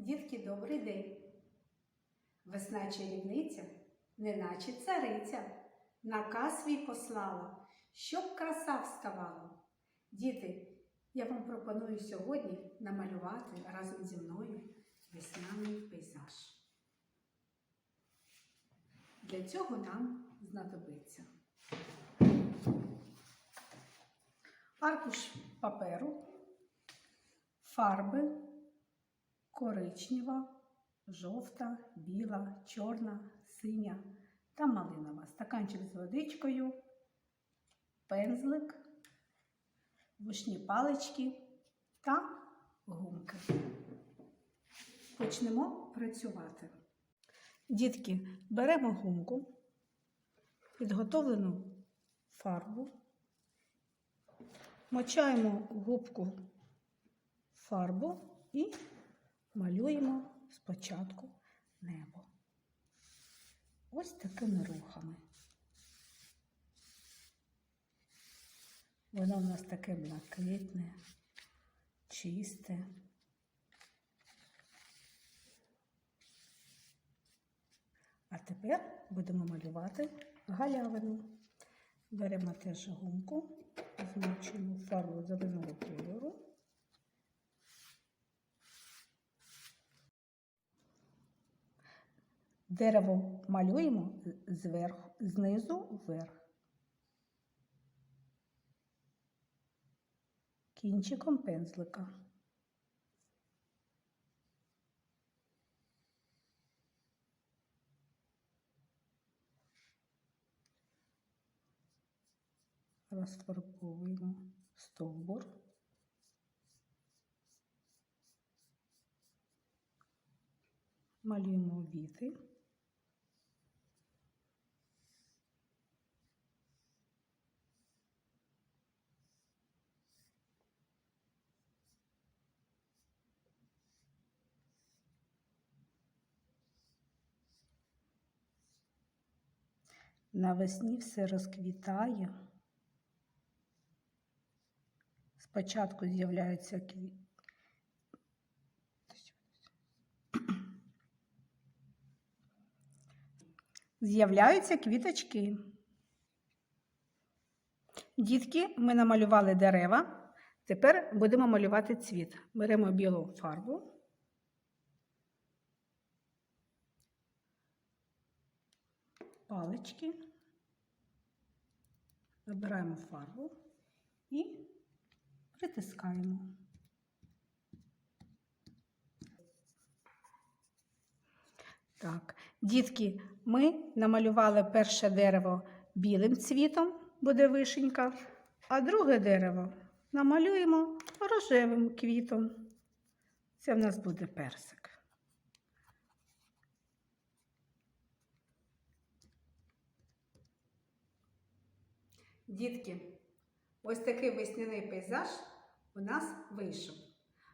Дітки, добрий день! Весна чарівниця, неначе цариця, наказ свій послала, щоб краса вставала. Діти, я вам пропоную сьогодні намалювати разом зі мною весняний пейзаж. Для цього нам знадобиться аркуш паперу, фарби коричнева, жовта, біла, чорна, синя та малинова. Стаканчик з водичкою, пензлик, вушні палички та гумки. Почнемо працювати. Дітки, беремо гумку, підготовлену фарбу, мочаємо губку фарбу і малюємо спочатку небо. Ось такими рухами. Воно в нас таке блакитне, чисте. А тепер будемо малювати галявину. Беремо теж гумку, змочуємо фарбу Дерево малюємо зверху, знизу вверх. Кінчиком пензлика. Розфарбовуємо стовбур. Малюємо віти. Навесні все розквітає. Спочатку з'являються квіти. З'являються квіточки. Дітки, ми намалювали дерева. Тепер будемо малювати цвіт. Беремо білу фарбу. Палички. Вибираємо фарбу і притискаємо. Так, дітки, ми намалювали перше дерево білим цвітом, буде вишенька, а друге дерево намалюємо рожевим квітом. Це в нас буде персик. Дітки, ось такий весняний пейзаж у нас вийшов.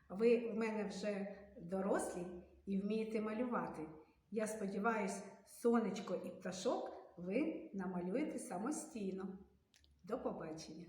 Ви в мене вже дорослі і вмієте малювати. Я сподіваюся, сонечко і пташок ви намалюєте самостійно. До побачення!